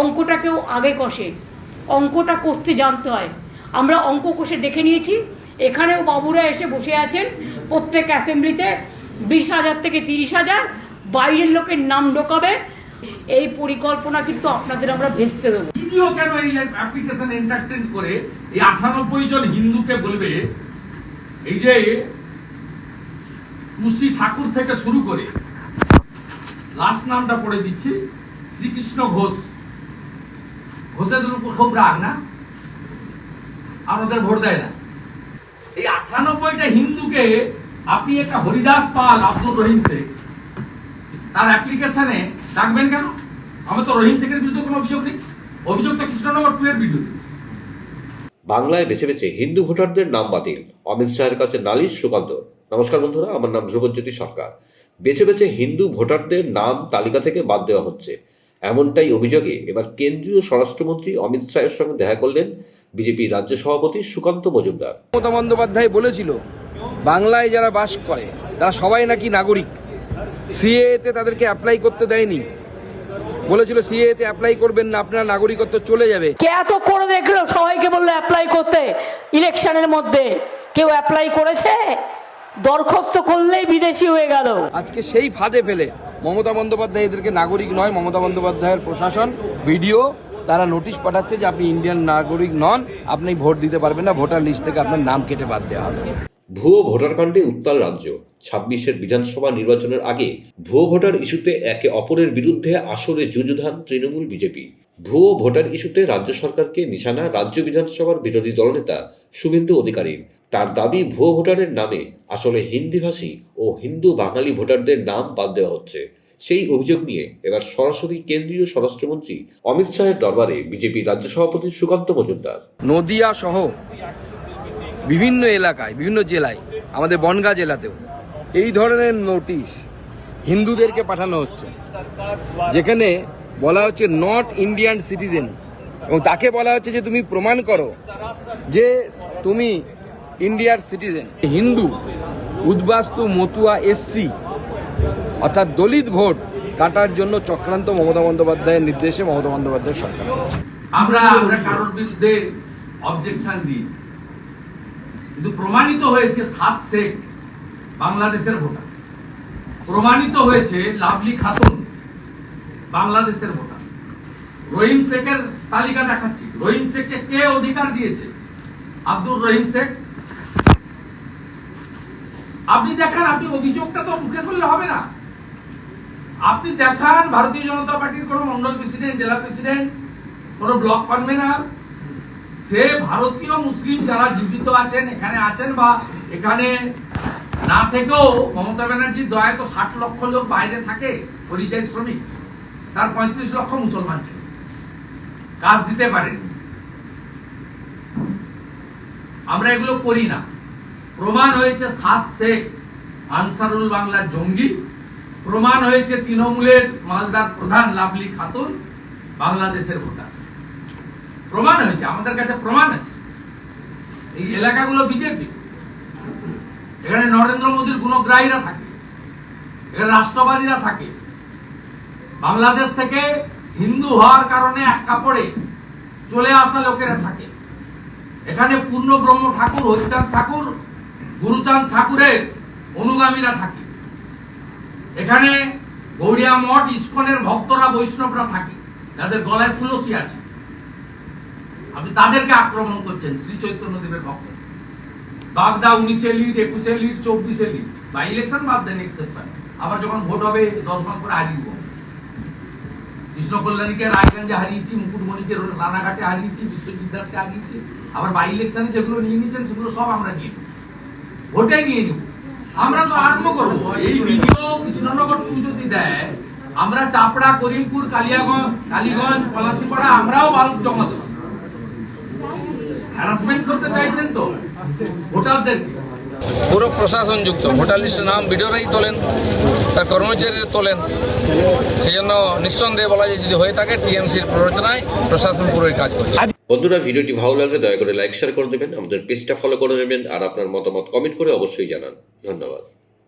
অঙ্কটাকেও আগে কষে। অঙ্কটা কষতে জানতে হয়। আমরা অঙ্ক কষে দেখে নিয়েছি। এখানেও বাবুরা এসে বসে আছেন। প্রত্যেক অ্যাসেম্বলিতে বিশ হাজার থেকে তিরিশ হাজার। বাইরের লোকের নাম ঢোকাবে। এই পরিকল্পনা কিন্তু আপনাদের আমরা ভেস্তে দেবো। ভিডিও কেন এই অ্যাপ্লিকেশন এন্টারটেন করে এই আটানব্বই জন হিন্দুকে বলবে, এই যে তুলসী ঠাকুর থেকে শুরু করে লাস্ট নামটা পড়ে দিচ্ছি, শ্রীকৃষ্ণ ঘোষ। ঘোষেদের উপর খুব রাগ না? আমাদের ভোট দেয় না। এই আটানব্বইটা হিন্দুকে আপনি একটা হরিদাস পাল আব্দুল রহিম শেখ, তার অ্যাপ্লিকেশনে ডাকবেন কেন? আমার তো রহিম শেখের বিরুদ্ধে কোনো অভিযোগ নেই। অভিযোগটা কৃষ্ণনগর টু এর বিরুদ্ধে। বাংলায় বেছে বেছে হিন্দু ভোটারদের নাম বাতিল। অমিত শাহের কাছে নালিশ সুকান্ত। নমস্কার বন্ধুরা, আমার নাম ধ্রুবজ্যোতি সরকার। বেছে বেছে হিন্দু ভোটারদের নাম তালিকা থেকে বাদ দেওয়া হচ্ছে। এমনটাই অভিযোগে এবার কেন্দ্রীয় স্বরাষ্ট্রমন্ত্রী অমিত শাহের সঙ্গে দেখা করলেন বিজেপি রাজ্য সভাপতি সুকান্ত মজুমদার। মমতা বন্দ্যোপাধ্যায় বলেছিল বাংলায় যারা বাস করে তারা সবাই নাকি নাগরিক। সিএতে তাদেরকে অ্যাপ্লাই করতে দেয়নি। বলেছিল সিএতে অ্যাপ্লাই করবেন না আপনার নাগরিকত্ব চলে যাবে। কে এত করে দেখল সবাইকে বলল অ্যাপ্লাই করতে? ইলেকশনের মধ্যে। কেউ অ্যাপ্লাই করেছে? দরখাস্ত করলেই বিদেশি হয়ে গেল। আজকে সেই ফাঁদে ফেলে মমতা বন্দ্যোপাধ্যায় এদেরকে নাগরিক নয় মমতা বন্দ্যোপাধ্যায়ের প্রশাসন ভিডিও তারা নোটিশ পাঠাচ্ছে যে আপনি ইন্ডিয়ান নাগরিক নন আপনি ভোট দিতে পারবেন না ভোটার লিস্ট থেকে আপনার নাম কেটে বাদ দেওয়া হবে। ভুয়ো ভোটার কাণ্ডে উত্তাল রাজ্য। ছাব্বিশের বিধানসভা নির্বাচনের আগে ভুয়ো ভোটার ইস্যুতে একে অপরের বিরুদ্ধে আসরে যুযুধান তৃণমূল বিজেপি। ভুয়ো ভোটার ইস্যুতে রাজ্য সরকারকে নিশানা রাজ্য বিধানসভার বিরোধী দলনেতা শুভেন্দু অধিকারী। তার দাবি ভুয়ো ভোটারের নামে। আসলে হিন্দিভাষী ও হিন্দু বাঙালি ভোটারদের নাম বাদ দেওয়া হচ্ছে। সেই অভিযোগ নিয়ে এবার সরাসরি কেন্দ্রীয় স্বরাষ্ট্রমন্ত্রী অমিত শাহের দরবারে বিজেপি রাজ্য সভাপতি সুকান্ত মজুমদার। নদিয়া সহ বিভিন্ন এলাকায়, বিভিন্ন জেলায়, আমাদের বনগাঁ জেলাতেও এই ধরনের নোটিশ হিন্দুদেরকে পাঠানো হচ্ছে। যেখানে বলা হচ্ছে নট ইন্ডিয়ান সিটিজেন এবং তাকে বলা হচ্ছে যে তুমি প্রমাণ করো যে তুমি ইন্ডিয়ার সিটিজেন। হিন্দু, উদ্বাস্তু মতুয়া এসসি অর্থাৎ দলিত ভোট কাটার জন্য চক্রান্ত মমতা বন্দ্যোপাধ্যায়ের নির্দেশে মমতা বন্দ্যোপাধ্যায়ের সরকার। আমরা আমরা কারোর বিরুদ্ধে অবজেকশন দিই। কিন্তু প্রমাণিত হয়েছে সাত শেখ বাংলাদেশের ভোটার। প্রমাণিত হয়েছে লাভলি খাতুন, বাংলাদেশের ভোটার। রহিম শেখের তালিকা দেখাচ্ছি। রহিম শেখকে কে অধিকার দিয়েছে? আব্দুর রহিম শেখ আপনি দেখান, আপনি অভিযোগটা তো মুখে করলে হবে না। আপনি দেখান, ভারতীয় জনতা পার্টির কোন মন্ডল প্রেসিডেন্ট, জেলা প্রেসিডেন্ট, কোন ব্লক কনভেনার, সে ভারতীয় মুসলিম যারা জীবিত আছেন, এখানে আছেন বা এখানে না থেকেও মমতা ব্যানার্জির দয়ায় তো ষাট লক্ষ লোক বাইরে থাকে, পরিযায়ী শ্রমিক। তার পঁয়ত্রিশ লক্ষ মুসলমান ছিল। কাজ দিতে পারেনি আমরা এগুলো করি না। প্রমাণ হয়েছে সাত শেখ আনসারুল বাংলার জঙ্গি। প্রমাণ হয়েছে তৃণমূলের মালদার প্রধান লাভলি খাতুন, বাংলাদেশের ভোটার। প্রমাণ হয়েছে, আমাদের কাছে প্রমাণ আছে। এই এলাকাগুলো বিজেপি। এখানে নরেন্দ্র মোদীর গুণগ্রাহীরা থাকে। এখানে রাষ্ট্রবাদীরা থাকে। বাংলাদেশ থেকে হিন্দু হওয়ার কারণে এক কাপড়ে চলে আসা লোকেরা থাকে। এখানে পূর্ণ ব্রহ্ম ঠাকুর হরিচাঁদ ঠাকুর গুরুচাঁদ ঠাকুরের অনুগামীরা থাকে। এখানে গৌড়িয়া মঠ ইস্কনের ভক্তরা, বৈষ্ণবরা থাকে। যাদের গলায় তুলসী আছে। আপনি তাদেরকে আক্রমণ করছেন শ্রী চৈতন্যদেবের ভক্ত। বাগদা উনিশে লিড একুশে চব্বিশে লিড বা ইলেকশন বাদ দেন এক্সেপশন আবার যখন ভোট হবে, দশ মাস পরে হারিয়ে কৃষ্ণ কল্যাণীকে রায়গঞ্জে হারিয়েছি, মুকুটমণিকে রানাঘাটে হারিয়েছি, বিশ্বজিৎ দাসকে হারিয়েছি। আবার বাই ইলেকশনে যেগুলো নিয়ে নিয়েছেন, সেগুলো সব আমরা নিয়ে নেব ভোটে নিয়ে নেব আমরা তো আরম্ভ করব। এই ভিডিও কৃষ্ণনগর টু যদি দেয়, আমরা চাপড়া, করিমপুর, কালিয়াগঞ্জ, কালীগঞ্জ, পলাশিপাড়া, আমরাও বালক জমা দেব। হ্যারাসমেন্ট করতে চাইছেন তো? ভোটারদেরকে পুরো প্রশাসন যুক্ত। ভোটার লিস্টের নাম ভিডিওরাই তোলেন, তার কর্মচারীরা তোলেন। সেই জন্য নিঃসন্দেহে বলা যায়, যদি হয়ে থাকে, টিএমসির প্ররোচনায় প্রশাসন পুরোই কাজ করছে। বন্ধুরা, ভিডিওটি ভালো লাগলে দয়া করে লাইক শেয়ার করে দেবেন। আমাদের পেজটা ফলো করে নেবেন। আর আপনার মতামত কমেন্ট করে অবশ্যই জানান। ধন্যবাদ।